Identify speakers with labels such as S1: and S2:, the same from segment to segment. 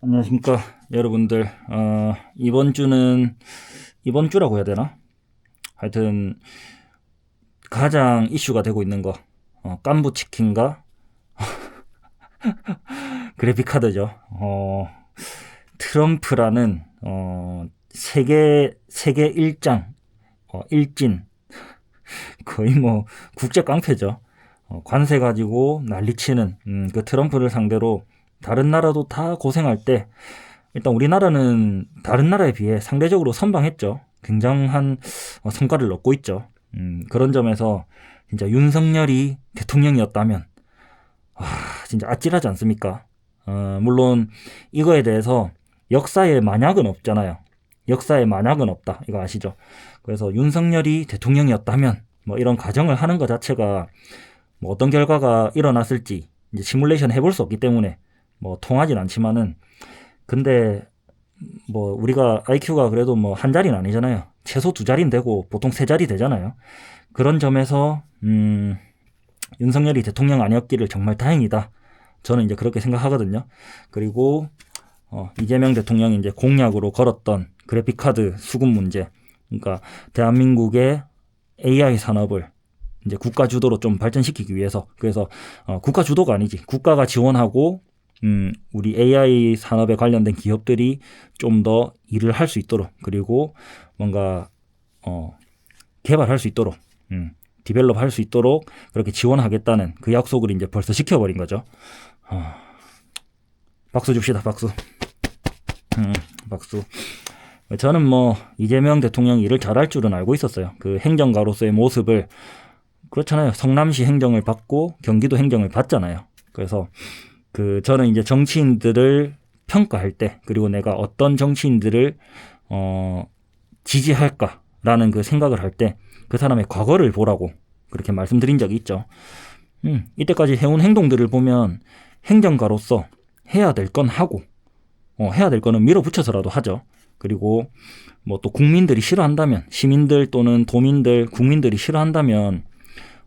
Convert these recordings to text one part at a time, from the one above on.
S1: 안녕하십니까 여러분들. 어, 이번 주는 이번 주라고 해야 되나? 하여튼 가장 이슈가 되고 있는 거 어, 깐부 치킨과 그래픽 카드죠. 어, 트럼프라는 어, 세계 세계 일장 어, 일진 거의 뭐 국제 깡패죠. 어, 관세 가지고 난리치는 음, 그 트럼프를 상대로 다른 나라도 다 고생할 때 일단 우리나라는 다른 나라에 비해 상대적으로 선방했죠. 굉장한 어, 성과를 얻고 있죠. 음, 그런 점에서 진짜 윤석열이 대통령이었다면 와, 진짜 아찔하지 않습니까? 어, 물론 이거에 대해서 역사에 만약은 없잖아요. 역사에 만약은 없다. 이거 아시죠? 그래서 윤석열이 대통령이었다면 뭐 이런 가정을 하는 것 자체가 뭐 어떤 결과가 일어났을지 이제 시뮬레이션 해볼 수 없기 때문에 뭐 통하진 않지만은 근데 뭐 우리가 IQ가 그래도 뭐 한 자리는 아니잖아요. 최소 두 자리는 되고 보통 세 자리 되잖아요. 그런 점에서 음 윤석열이 대통령 아니었기를 정말 다행이다. 저는 이제 그렇게 생각하거든요. 그리고 어, 이재명 대통령이 이제 공약으로 걸었던 그래픽 카드 수급 문제. 그러니까 대한민국의 AI 산업을 이제 국가 주도로 좀 발전시키기 위해서 그래서 어, 국가 주도가 아니지 국가가 지원하고 음, 우리 AI 산업에 관련된 기업들이 좀 더 일을 할 수 있도록 그리고 뭔가 어, 개발할 수 있도록 음, 디벨롭 할 수 있도록 그렇게 지원하겠다는 그 약속을 이제 벌써 지켜버린 거죠. 어, 박수 줍시다, 박수. 음, 박수. 저는 뭐 이재명 대통령 일을 잘할 줄은 알고 있었어요. 그 행정가로서의 모습을 그렇잖아요. 성남시 행정을 받고 경기도 행정을 받잖아요. 그래서 그 저는 이제 정치인들을 평가할 때 그리고 내가 어떤 정치인들을 어 지지할까라는 그 생각을 할 때 그 사람의 과거를 보라고 그렇게 말씀드린 적이 있죠. 음, 이때까지 해온 행동들을 보면 행정가로서 해야 될 건 하고 어, 해야 될 거는 밀어붙여서라도 하죠. 그리고 뭐 또 국민들이 싫어한다면 시민들 또는 도민들 국민들이 싫어한다면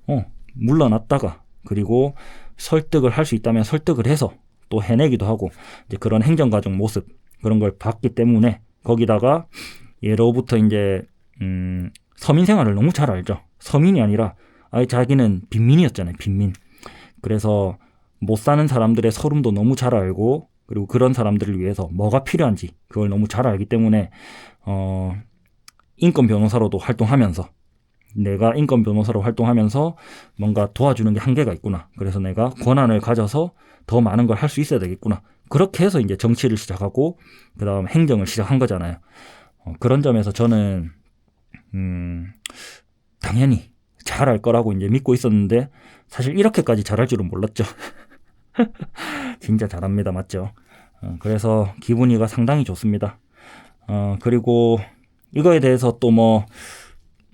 S1: 어, 물러났다가 그리고 설득을 할 수 있다면 설득을 해서 또 해내기도 하고 이제 그런 행정 과정 모습 그런 걸 봤기 때문에 거기다가 예로부터 이제 음, 서민 생활을 너무 잘 알죠. 서민이 아니라 아예 자기는 빈민이었잖아요. 빈민. 그래서 못 사는 사람들의 서름도 너무 잘 알고 그리고 그런 사람들을 위해서 뭐가 필요한지 그걸 너무 잘 알기 때문에 어 인권 변호사로도 활동하면서 내가 인권 변호사로 활동하면서 뭔가 도와주는 게 한계가 있구나. 그래서 내가 권한을 가져서 더 많은 걸 할 수 있어야 되겠구나. 그렇게 해서 이제 정치를 시작하고 그다음 행정을 시작한 거잖아요. 어, 그런 점에서 저는 음 당연히 잘할 거라고 이제 믿고 있었는데 사실 이렇게까지 잘할 줄은 몰랐죠. 진짜 잘합니다, 맞죠? 어, 그래서 기분이가 상당히 좋습니다. 어, 그리고 이거에 대해서 또뭐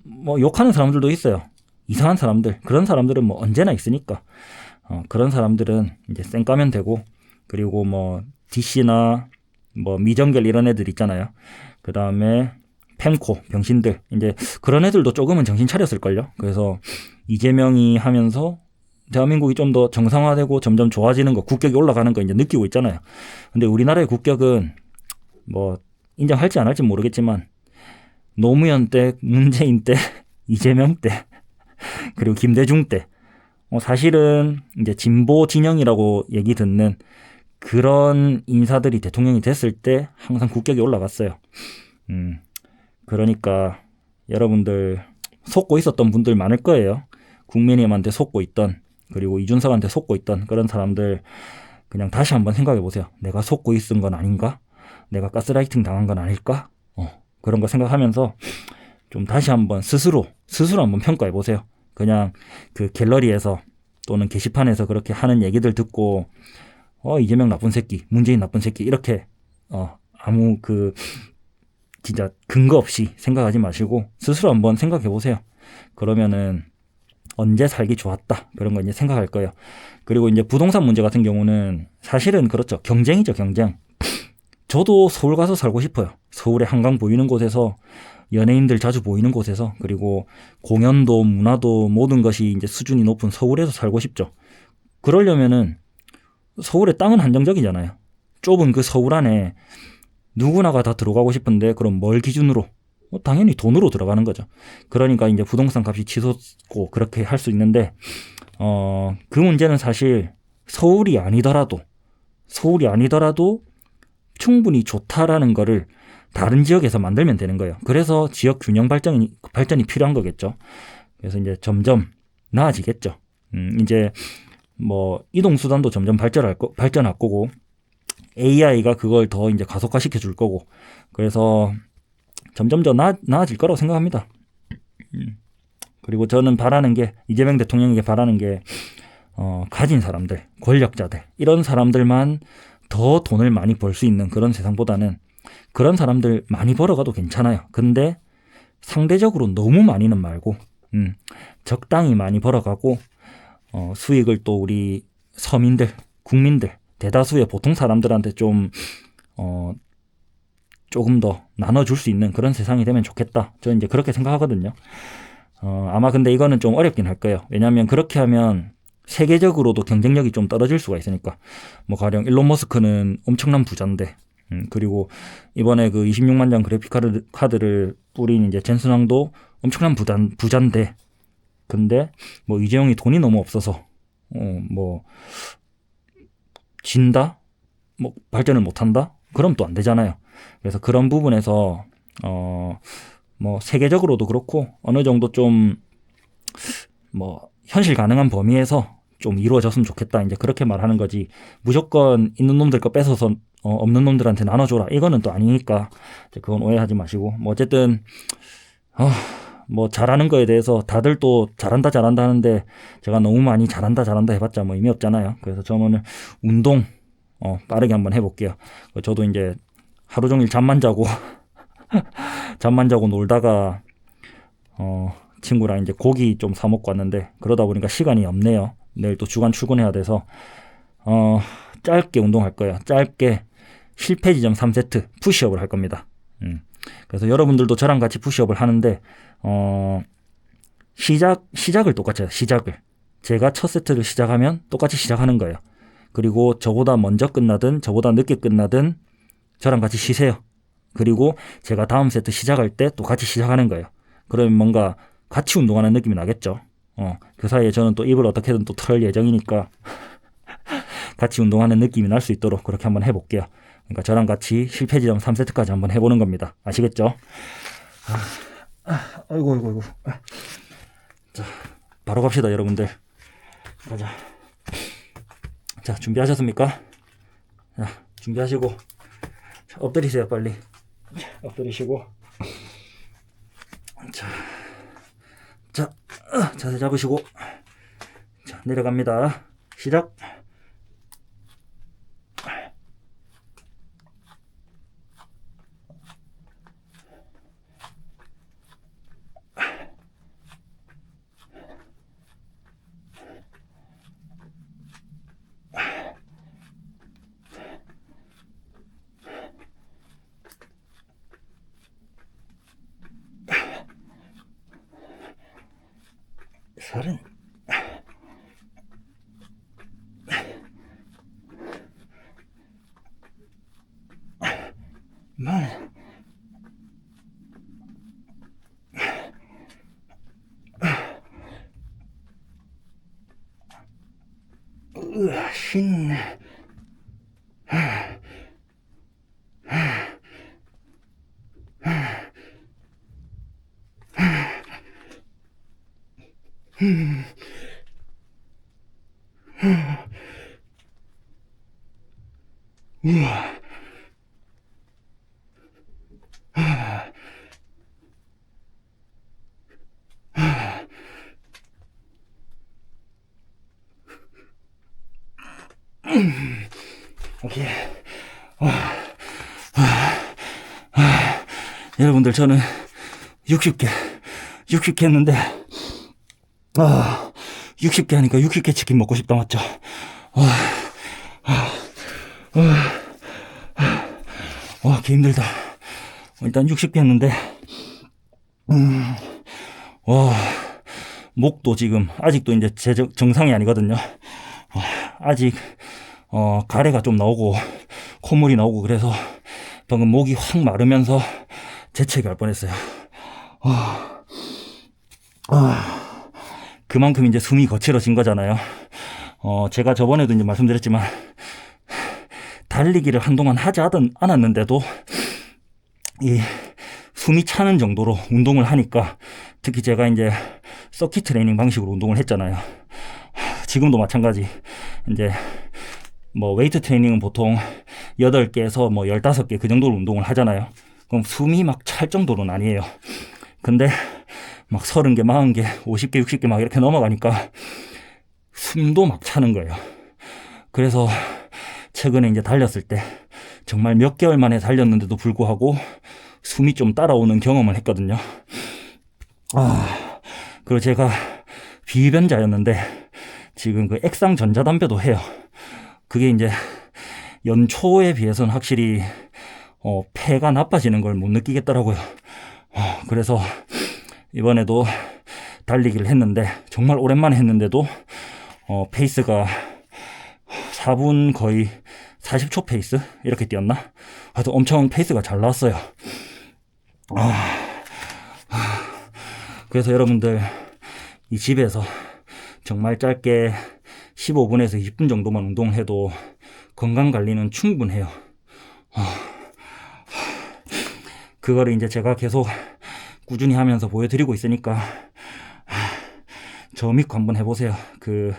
S1: 뭐 욕하는 사람들도 있어요. 이상한 사람들. 그런 사람들은 뭐 언제나 있으니까. 어, 그런 사람들은 이제 쌩 까면 되고, 그리고 뭐 DC나 뭐 미정결 이런 애들 있잖아요. 그 다음에 펜코 병신들 이제 그런 애들도 조금은 정신 차렸을걸요. 그래서 이재명이 하면서 대한민국이 좀 더 정상화되고 점점 좋아지는 거, 국격이 올라가는 거 이제 느끼고 있잖아요. 근데 우리나라의 국격은 뭐 인정할지 안 할지 모르겠지만 노무현 때, 문재인 때, 이재명 때, 그리고 김대중 때, 어, 사실은 이제 진보 진영이라고 얘기 듣는 그런 인사들이 대통령이 됐을 때 항상 국격이 올라갔어요. 음, 그러니까 여러분들 속고 있었던 분들 많을 거예요. 국민의힘한테 속고 있던 그리고 이준석한테 속고 있던 그런 사람들 그냥 다시 한번 생각해 보세요. 내가 속고 있은 건 아닌가? 내가 가스라이팅 당한 건 아닐까? 그런 거 생각하면서 좀 다시 한번 스스로 스스로 한번 평가해 보세요. 그냥 그 갤러리에서 또는 게시판에서 그렇게 하는 얘기들 듣고 어 이재명 나쁜 새끼, 문재인 나쁜 새끼 이렇게 어 아무 그 진짜 근거 없이 생각하지 마시고 스스로 한번 생각해 보세요. 그러면은 언제 살기 좋았다 그런 거 이제 생각할 거예요. 그리고 이제 부동산 문제 같은 경우는 사실은 그렇죠 경쟁이죠 경쟁. 저도 서울 가서 살고 싶어요. 서울에 한강 보이는 곳에서 연예인들 자주 보이는 곳에서 그리고 공연도 문화도 모든 것이 이제 수준이 높은 서울에서 살고 싶죠. 그러려면은 서울의 땅은 한정적이잖아요. 좁은 그 서울 안에 누구나가 다 들어가고 싶은데 그럼 뭘 기준으로? 뭐 당연히 돈으로 들어가는 거죠. 그러니까 이제 부동산 값이 치솟고 그렇게 할 수 있는데 어, 그 문제는 사실 서울이 아니더라도 서울이 아니더라도 충분히 좋다라는 거를 다른 지역에서 만들면 되는 거예요. 그래서 지역 균형 발전이 발전이 필요한 거겠죠. 그래서 이제 점점 나아지겠죠. 음, 이제 뭐 이동 수단도 점점 발전할 거 발전할 거고 AI가 그걸 더 이제 가속화시켜 줄 거고 그래서 점점 더 나, 나아질 거라고 생각합니다. 음. 그리고 저는 바라는 게 이재명 대통령에게 바라는 게 어, 가진 사람들, 권력자들 이런 사람들만 더 돈을 많이 벌 수 있는 그런 세상보다는 그런 사람들 많이 벌어가도 괜찮아요. 근데 상대적으로 너무 많이는 말고 음, 적당히 많이 벌어가고 어, 수익을 또 우리 서민들, 국민들, 대다수의 보통 사람들한테 좀 어, 조금 더 나눠줄 수 있는 그런 세상이 되면 좋겠다. 저는 이제 그렇게 생각하거든요. 어, 아마 근데 이거는 좀 어렵긴 할 거예요. 왜냐하면 그렇게 하면 세계적으로도 경쟁력이 좀 떨어질 수가 있으니까. 뭐 가령 일론 머스크는 엄청난 부자인데, 음, 그리고 이번에 그 26만 장 그래픽 카드, 카드를 뿌린 이제 젠슨 왕도 엄청난 부자, 부자인데, 근데 뭐 이재용이 돈이 너무 없어서, 어, 뭐 진다, 뭐 발전을 못한다, 그럼 또 안 되잖아요. 그래서 그런 부분에서 어. 뭐 세계적으로도 그렇고 어느 정도 좀 뭐 현실 가능한 범위에서 좀 이루어졌으면 좋겠다. 이제 그렇게 말하는 거지. 무조건 있는 놈들 거 뺏어서 어, 없는 놈들한테 나눠줘라. 이거는 또 아니니까. 그건 오해하지 마시고. 뭐 어쨌든 어, 뭐 잘하는 거에 대해서 다들 또 잘한다 잘한다 하는데 제가 너무 많이 잘한다 잘한다 해봤자 뭐 의미 없잖아요. 그래서 저는 오늘 운동 어, 빠르게 한번 해볼게요. 저도 이제 하루 종일 잠만 자고 잠만 자고 놀다가 어 친구랑 이제 고기 좀 사 먹고 왔는데 그러다 보니까 시간이 없네요. 내일 또 주간 출근해야 돼서 어 짧게 운동할 거예요. 짧게 실패 지점 3세트 푸시업을 할 겁니다. 음. 그래서 여러분들도 저랑 같이 푸시업을 하는데 어 시작 시작을 똑같이 해요. 시작을 제가 첫 세트를 시작하면 똑같이 시작하는 거예요. 그리고 저보다 먼저 끝나든 저보다 늦게 끝나든 저랑 같이 쉬세요. 그리고 제가 다음 세트 시작할 때 또 같이 시작하는 거예요. 그러면 뭔가 같이 운동하는 느낌이 나겠죠. 어, 그 사이에 저는 또 입을 어떻게든 또 털 예정이니까 같이 운동하는 느낌이 날 수 있도록 그렇게 한번 해볼게요. 그러니까 저랑 같이 실패 지점 3세트까지 한번 해보는 겁니다. 아시겠죠? 아, 아, 아이고, 아이고, 아이고. 자, 바로 갑시다, 여러분들. 가자. 자, 준비하셨습니까? 자, 준비하시고. 자, 엎드리세요, 빨리. 엎드리시고 자, 자 어, 자세 잡으시고. 자 내려갑니다. 시작 서른 만 으아 신 우와. 오케이. 여러분들 저는 60개, 60개 했는데 아, 60개 하니까 60개 치킨 먹고 싶다 맞죠? 와, 아, 와, 와, 개 힘들다. 일단 60개 했는데, 음, 와, 목도 지금 아직도 이제 제 정상이 아니거든요. 와, 아직 어, 가래가 좀 나오고 콧물이 나오고 그래서 방금 목이 확 마르면서 재채기 할 뻔했어요. 아, 아, 그만큼 이제 숨이 거칠어진 거잖아요. 어, 제가 저번에도 이제 말씀드렸지만, 달리기를 한동안 하지 않- 않았는데도, 이, 숨이 차는 정도로 운동을 하니까, 특히 제가 이제 서킷 트레이닝 방식으로 운동을 했잖아요. 지금도 마찬가지. 이제, 뭐, 웨이트 트레이닝은 보통 8개에서 뭐 15개 그 정도로 운동을 하잖아요. 그럼 숨이 막 찰 정도는 아니에요. 근데 막 30개, 40개, 50개, 60개 막 이렇게 넘어가니까 숨도 막 차는 거예요. 그래서 최근에 이제 달렸을 때 정말 몇 개월 만에 달렸는데도 불구하고 숨이 좀 따라오는 경험을 했거든요. 아, 그리고 제가 비변자였는데 지금 그 액상 전자담배도 해요. 그게 이제 연초에 비해서는 확실히 어, 폐가 나빠지는 걸 못 느끼겠더라고요. 어, 그래서 이번에도 달리기를 했는데 정말 오랜만에 했는데도 어, 페이스가 4분 거의 40초 페이스 이렇게 뛰었나? 하여튼 엄청 페이스가 잘 나왔어요. 아, 아, 그래서 여러분들 이 집에서 정말 짧게 15분에서 20분 정도만 운동해도 건강 관리는 충분해요. 아, 그거를 이제 제가 계속 꾸준히 하면서 보여드리고 있으니까 아, 저 믿고 한번 해보세요. 그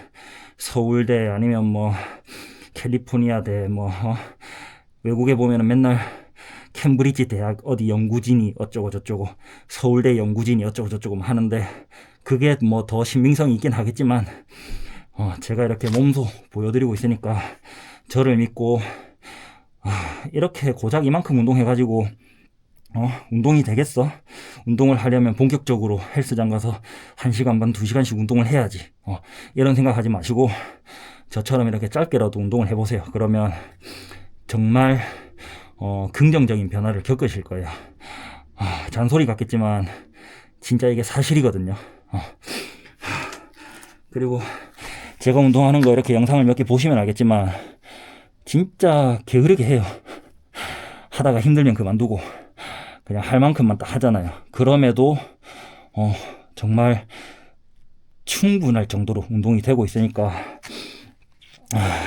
S1: 서울대 아니면 뭐 캘리포니아대 뭐 어? 외국에 보면은 맨날 캠브리지 대학 어디 연구진이 어쩌고 저쩌고 서울대 연구진이 어쩌고 저쩌고 하는데 그게 뭐 더 신빙성이 있긴 하겠지만 어, 제가 이렇게 몸소 보여드리고 있으니까 저를 믿고 아, 이렇게 고작 이만큼 운동해가지고 어, 운동이 되겠어? 운동을 하려면 본격적으로 헬스장 가서 1시간 반, 2시간씩 운동을 해야지. 어, 이런 생각하지 마시고 저처럼 이렇게 짧게라도 운동을 해 보세요. 그러면 정말 어, 긍정적인 변화를 겪으실 거예요. 아, 잔소리 같겠지만 진짜 이게 사실이거든요. 어. 그리고 제가 운동하는 거 이렇게 영상을 몇 개 보시면 알겠지만 진짜 게으르게 해요. 하다가 힘들면 그만두고 그냥 할 만큼만 딱 하잖아요. 그럼에도 어, 정말 충분할 정도로 운동이 되고 있으니까 아,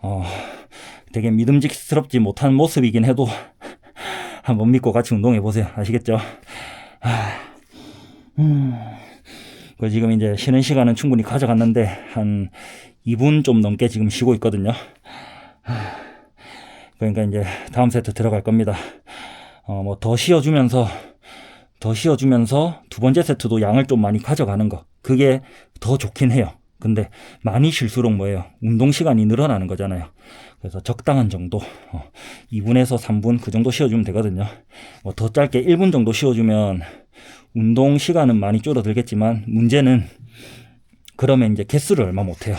S1: 어, 되게 믿음직스럽지 못한 모습이긴 해도 한번 믿고 같이 운동해 보세요. 아시겠죠? 아, 음, 그 지금 이제 쉬는 시간은 충분히 가져갔는데 한 2분 좀 넘게 지금 쉬고 있거든요. 아, 그러니까 이제 다음 세트 들어갈 겁니다. 어, 뭐더 쉬어주면서 더 쉬어주면서 두 번째 세트도 양을 좀 많이 가져가는 거. 그게 더 좋긴 해요. 근데 많이 쉴수록 뭐예요? 운동 시간이 늘어나는 거잖아요. 그래서 적당한 정도, 어, 2분에서 3분 그 정도 쉬어주면 되거든요. 뭐 더 짧게 1분 정도 쉬어주면 운동 시간은 많이 줄어들겠지만 문제는 그러면 이제 개수를 얼마 못해요.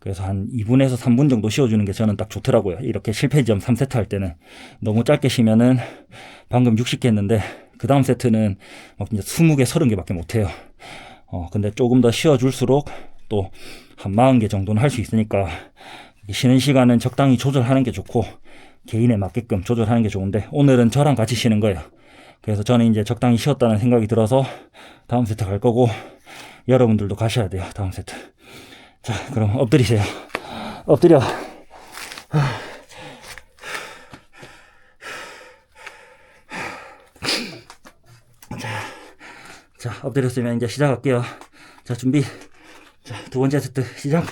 S1: 그래서 한 2분에서 3분 정도 쉬어주는 게 저는 딱 좋더라고요. 이렇게 실패지점 3세트 할 때는 너무 짧게 쉬면은 방금 60개 했는데 그 다음 세트는 막 이제 20개, 30개밖에 못해요. 어, 근데 조금 더 쉬어줄수록 또 한 40개 정도는 할 수 있으니까 쉬는 시간은 적당히 조절하는 게 좋고 개인에 맞게끔 조절하는 게 좋은데 오늘은 저랑 같이 쉬는 거예요. 그래서 저는 이제 적당히 쉬었다는 생각이 들어서 다음 세트 갈 거고 여러분들도 가셔야 돼요. 다음 세트. 자, 그럼 엎드리세요. 엎드려. 자, 자, 엎드렸으면 이제 시작할게요. 자, 준비. 자, 두 번째 세트 시작.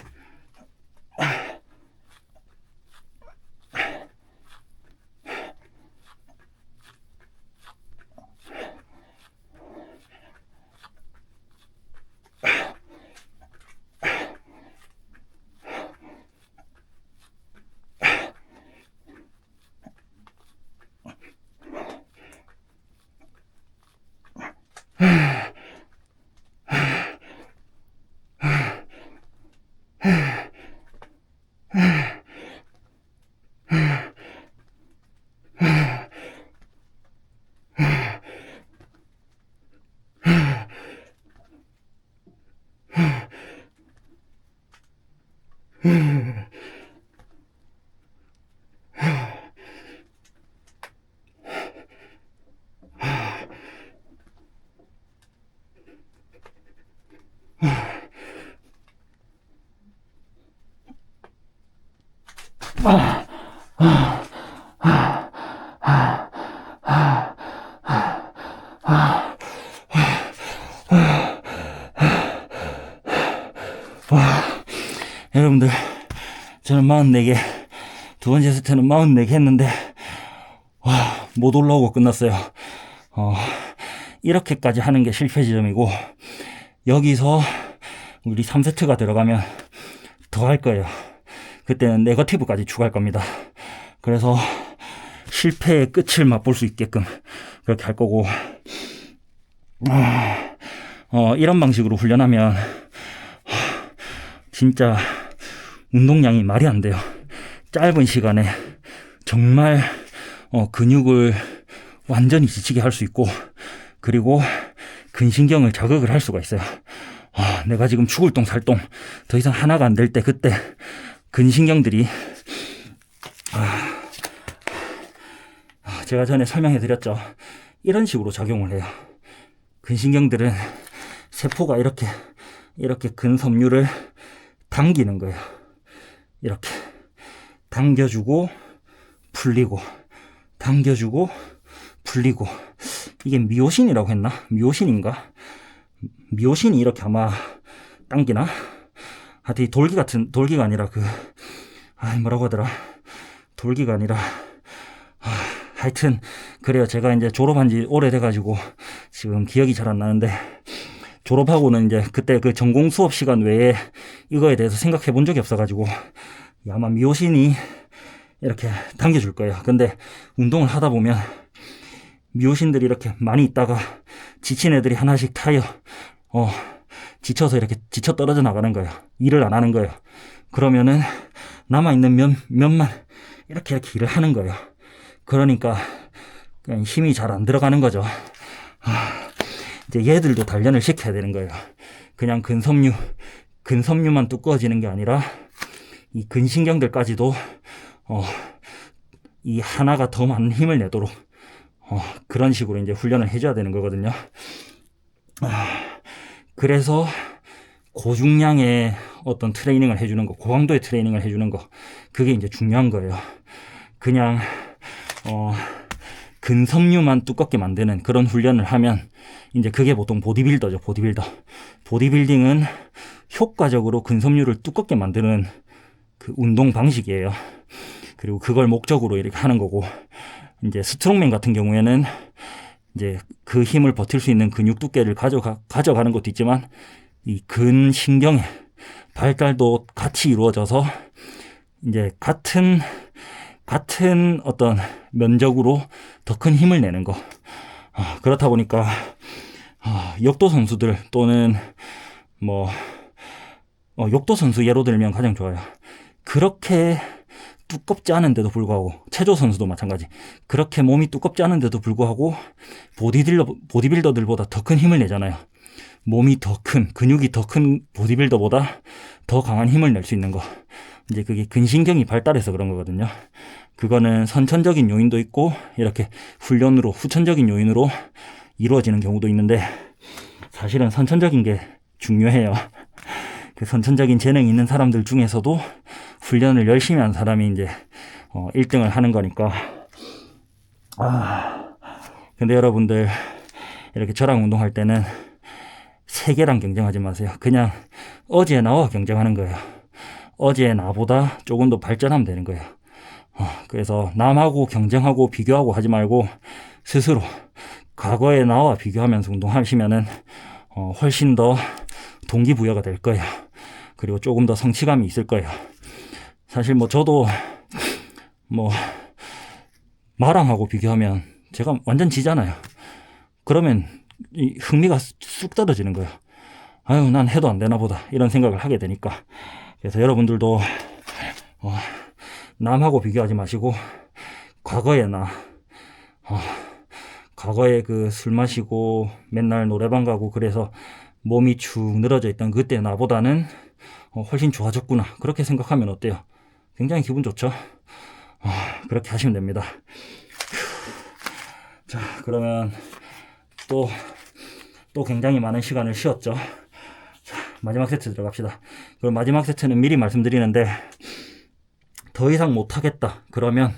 S1: 44개, 두 번째 세트는 44개 했는데, 와, 못 올라오고 끝났어요. 어, 이렇게까지 하는 게 실패 지점이고, 여기서 우리 3세트가 들어가면 더 할 거예요. 그때는 네거티브까지 추가할 겁니다. 그래서 실패의 끝을 맛볼 수 있게끔 그렇게 할 거고, 어, 이런 방식으로 훈련하면 진짜 운동량이 말이 안 돼요. 짧은 시간에 정말 어, 근육을 완전히 지치게 할 수 있고 그리고 근신경을 자극을 할 수가 있어요. 아, 내가 지금 죽을 똥 살 똥 더 이상 하나가 안 될 때 그때 근신경들이 아, 아, 제가 전에 설명해 드렸죠. 이런 식으로 작용을 해요. 근신경들은 세포가 이렇게 이렇게 근섬유를 당기는 거예요. 이렇게 당겨주고 풀리고 당겨주고 풀리고 이게 미오신이라고 했나? 미오신인가? 미오신이 이렇게 아마 당기나? 하여튼 이 돌기 같은 돌기가 아니라 그 아, 뭐라고 하더라? 돌기가 아니라 아, 하여튼 그래요. 제가 이제 졸업한 지 오래돼가지고 지금 기억이 잘 안 나는데 졸업하고는 이제 그때 그 전공 수업 시간 외에 이거에 대해서 생각해 본 적이 없어가지고 아마 미오신이 이렇게 당겨줄 거예요. 근데 운동을 하다 보면 미오신들이 이렇게 많이 있다가 지친 애들이 하나씩 타요. 어, 지쳐서 이렇게 지쳐 떨어져 나가는 거예요. 일을 안 하는 거예요. 그러면은 남아 있는 몇, 몇만 이렇게 이렇게 일을 하는 거예요. 그러니까 힘이 잘 안 들어가는 거죠. 아, 이제 얘들도 단련을 시켜야 되는 거예요. 그냥 근섬유, 근섬유만 두꺼워지는 게 아니라 이 근신경들까지도 어, 이 하나가 더 많은 힘을 내도록 어, 그런 식으로 이제 훈련을 해줘야 되는 거거든요. 아, 그래서 고중량의 어떤 트레이닝을 해주는 거, 고강도의 트레이닝을 해주는 거, 그게 이제 중요한 거예요. 그냥 어, 근섬유만 두껍게 만드는 그런 훈련을 하면 이제 그게 보통 보디빌더죠, 보디빌더. 보디빌딩은 효과적으로 근섬유를 두껍게 만드는 그 운동 방식이에요. 그리고 그걸 목적으로 이렇게 하는 거고, 이제 스트롱맨 같은 경우에는 이제 그 힘을 버틸 수 있는 근육 두께를 가져가, 가져가는 것도 있지만, 이 근신경의 발달도 같이 이루어져서, 이제 같은, 같은 어떤 면적으로 더 큰 힘을 내는 거. 아, 그렇다 보니까, 아, 역도 선수들 또는 뭐, 어, 역도 선수 예로 들면 가장 좋아요. 그렇게 두껍지 않은데도 불구하고 체조 선수도 마찬가지 그렇게 몸이 두껍지 않은데도 불구하고 보디빌더 보디빌더들보다 더 큰 힘을 내잖아요. 몸이 더 큰 근육이 더 큰 보디빌더보다 더 강한 힘을 낼 수 있는 거 이제 그게 근신경이 발달해서 그런 거거든요. 그거는 선천적인 요인도 있고 이렇게 훈련으로 후천적인 요인으로 이루어지는 경우도 있는데 사실은 선천적인 게 중요해요. 그 선천적인 재능이 있는 사람들 중에서도 훈련을 열심히 한 사람이 이제 어 1등을 하는 거니까. 아, 근데 여러분들 이렇게 저랑 운동할 때는 세계랑 경쟁하지 마세요. 그냥 어제 나와 경쟁하는 거예요. 어제 나보다 조금 더 발전하면 되는 거예요. 어, 그래서 남하고 경쟁하고 비교하고 하지 말고 스스로 과거의 나와 비교하면서 운동하시면은 어, 훨씬 더 동기부여가 될 거예요. 그리고 조금 더 성취감이 있을 거예요. 사실 뭐 저도 뭐 마랑하고 비교하면 제가 완전 지잖아요. 그러면 이 흥미가 쑥 떨어지는 거예요. 아유, 난 해도 안 되나 보다. 이런 생각을 하게 되니까. 그래서 여러분들도 어, 남하고 비교하지 마시고 과거의 나 어, 과거에 그 술 마시고 맨날 노래방 가고 그래서 몸이 축 늘어져 있던 그때 나보다는 어, 훨씬 좋아졌구나. 그렇게 생각하면 어때요? 굉장히 기분 좋죠? 어, 그렇게 하시면 됩니다. 자, 그러면 또, 또 굉장히 많은 시간을 쉬었죠. 자, 마지막 세트 들어갑시다. 그럼 마지막 세트는 미리 말씀드리는데, 더 이상 못하겠다. 그러면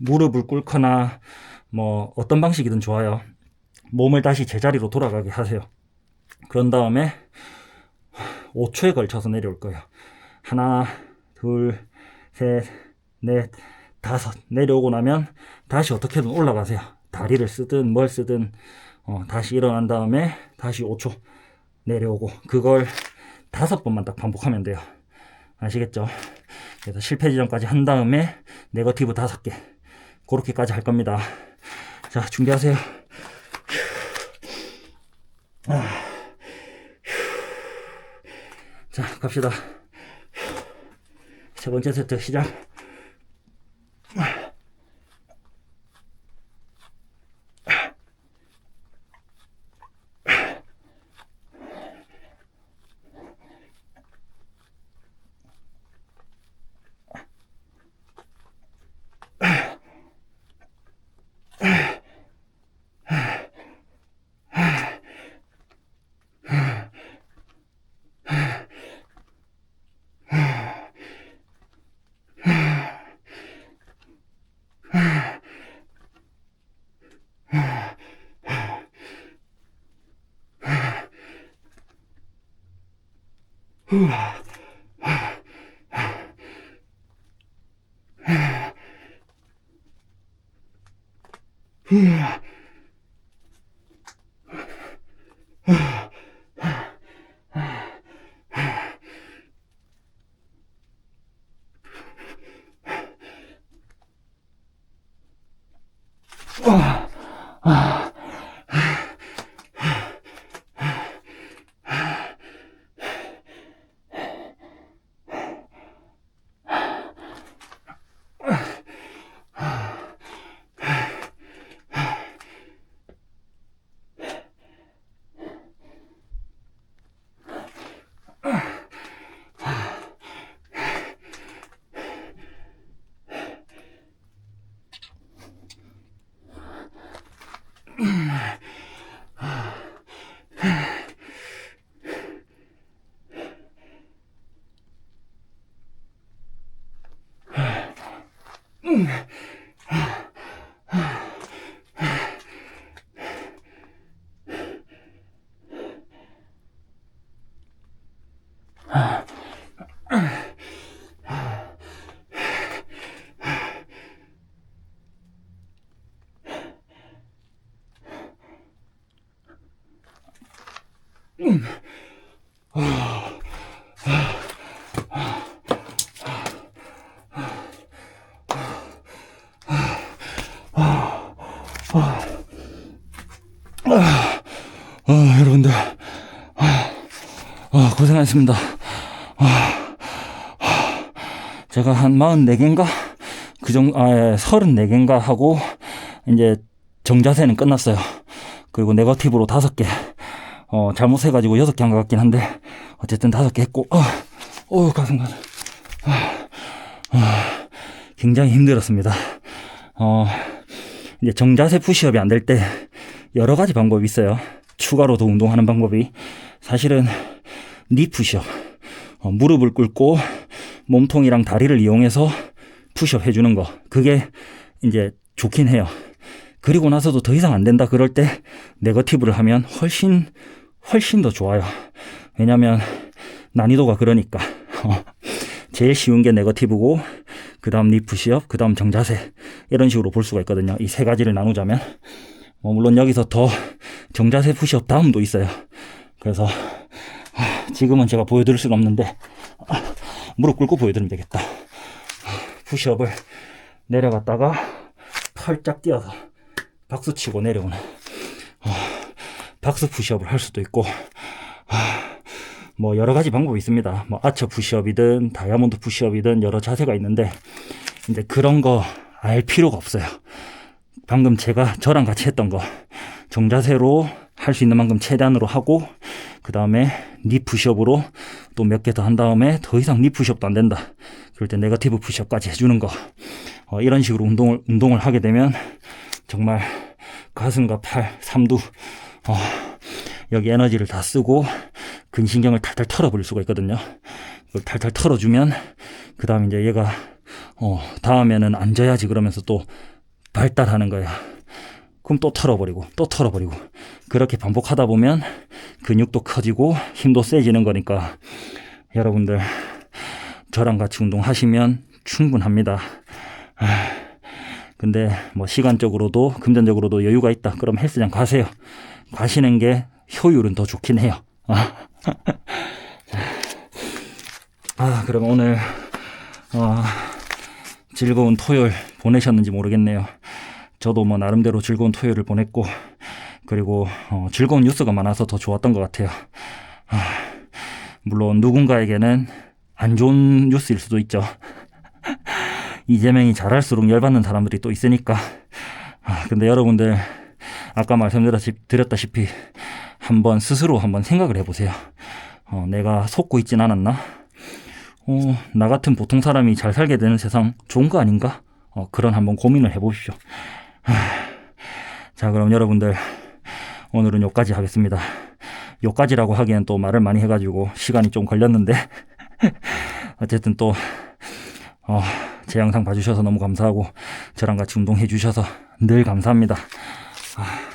S1: 무릎을 꿇거나 뭐 어떤 방식이든 좋아요. 몸을 다시 제자리로 돌아가게 하세요. 그런 다음에 5초에 걸쳐서 내려올 거예요. 하나, 둘, 셋, 넷, 다섯. 내려오고 나면 다시 어떻게든 올라가세요. 다리를 쓰든 뭘 쓰든 어, 다시 일어난 다음에 다시 5초 내려오고 그걸 다섯 번만 딱 반복하면 돼요. 아시겠죠? 그래서 실패 지점까지 한 다음에 네거티브 다섯 개 그렇게까지 할 겁니다. 자 준비하세요. 아. 자 갑시다. 세 번째 세트 시작. ふぅ、ふぅ、ふぅ、 아, 여러분들. 아, 아, 고생하셨습니다. 아, 아, 제가 한 44개인가? 그 정도, 아, 예, 34개인가 하고, 이제 정자세는 끝났어요. 그리고 네거티브로 5개. 어, 잘못해가지고 6개 한 것 같긴 한데, 어쨌든 5개 했고, 어, 어, 가슴, 가슴. 아, 아, 굉장히 힘들었습니다. 어, 이제 정자세 푸시업이 안 될 때, 여러 가지 방법이 있어요. 추가로 더 운동하는 방법이. 사실은 니 푸시업 어, 무릎을 꿇고 몸통이랑 다리를 이용해서 푸시업 해주는 거. 그게 이제 좋긴 해요. 그리고 나서도 더 이상 안 된다 그럴 때 네거티브를 하면 훨씬 훨씬 더 좋아요. 왜냐면 난이도가 그러니까. 어, 제일 쉬운 게 네거티브고 그 다음 니 푸시업 그 다음 정자세 이런 식으로 볼 수가 있거든요 이 세 가지를 나누자면 뭐 물론 여기서 더 정자세 푸시업 다음도 있어요. 그래서 아, 지금은 제가 보여드릴 수는 없는데 아, 무릎 꿇고 보여드리면 되겠다. 푸시업을 내려갔다가 팔짝 뛰어서 박수 치고 내려오는 어, 박수 푸시업을 할 수도 있고 아, 뭐 여러 가지 방법이 있습니다. 뭐 아처 푸시업이든 다이아몬드 푸시업이든 여러 자세가 있는데 이제 그런 거 알 필요가 없어요. 방금 제가 저랑 같이 했던 거 정자세로 할 수 있는 만큼 최대한으로 하고 그 다음에 니 푸시업으로 또 몇 개 더 한 다음에 더 이상 니 푸시업도 안 된다. 그럴 때 네거티브 푸시업까지 해주는 거 어, 이런 식으로 운동을 운동을 하게 되면 정말 가슴과 팔, 삼두 어, 여기 에너지를 다 쓰고 근신경을 탈탈 털어버릴 수가 있거든요. 그걸 탈탈 털어주면 그 다음 이제 얘가 어, 다음에는 앉아야지 그러면서 또 발달하는 거야. 그럼 또 털어버리고 또 털어버리고 그렇게 반복하다 보면 근육도 커지고 힘도 세지는 거니까 여러분들 저랑 같이 운동하시면 충분합니다. 아, 근데 뭐 시간적으로도 금전적으로도 여유가 있다. 그럼 헬스장 가세요. 가시는 게 효율은 더 좋긴 해요. 아, 아 그럼 오늘 어, 즐거운 토요일 보내셨는지 모르겠네요. 저도 뭐 나름대로 즐거운 토요일을 보냈고 그리고 어, 즐거운 뉴스가 많아서 더 좋았던 것 같아요. 아, 물론 누군가에게는 안 좋은 뉴스일 수도 있죠. 이재명이 잘할수록 열받는 사람들이 또 있으니까. 아, 근데 여러분들 아까 말씀드렸다시피 한번 스스로 한번 생각을 해보세요. 어, 내가 속고 있진 않았나? 어, 나 같은 보통 사람이 잘 살게 되는 세상 좋은 거 아닌가? 어, 그런 한번 고민을 해보십시오. 하, 자, 그럼 여러분들 오늘은 여기까지 하겠습니다. 여기까지라고 하기엔 또 말을 많이 해가지고 시간이 좀 걸렸는데 어쨌든 또 어, 제 영상 봐주셔서 너무 감사하고 저랑 같이 운동해 주셔서 늘 감사합니다. 아, 헛.